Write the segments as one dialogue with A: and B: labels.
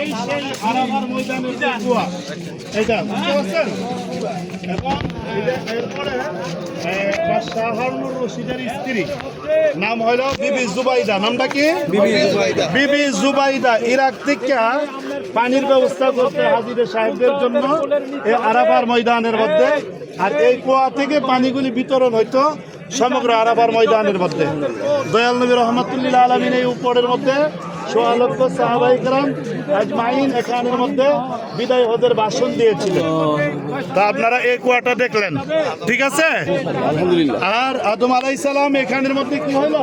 A: এই সেই আরামার ময়দানের যে কুয়া এটা বুঝতে পারছেন? এবং এরপরে এ, রশিদের স্ত্রী নাম হলো বিবি জুবাইদা। নামটা কি? বিবি জুবাইদা। ইরাক থেকে পানির ব্যবস্থা করতে হাজিদের সাহেবদের জন্য এই আরাফার ময়দানের মধ্যে। আর এই কুয়া থেকে পানিগুলি বিতরণ হইতো সমগ্র আরাফার ময়দানের মধ্যে। দয়াল নবী রহমতুল্লাহ আলমিন এই উপরের মধ্যে সোয়া সাহাবাইকরাম আজমাইন এখানের মধ্যে বিদায় ওদের ভাষণ দিয়েছিলেন। তা আপনারা এই কুয়াটা দেখলেন। ঠিক আছে? আর আদম আলাই সালাম এখানের মধ্যে কি হলো?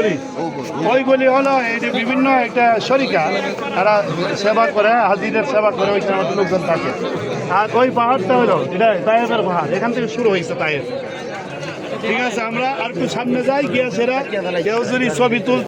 A: ওই ওইগুলি হলো এটি বিভিন্ন একটা শরিকা তারা সেবা করে হাজিদের সেবা করে ওইখানে আমাদের লোকজন থাকে। আর ওই পাহাড়টা হলো এটা তায়েবের পাহাড় এখান থেকে শুরু হয়েছে তায়েব ঠিক আছে আমরা আর একটু সামনে যাই গিয়ে সেরা কেউ যদি ছবি তুল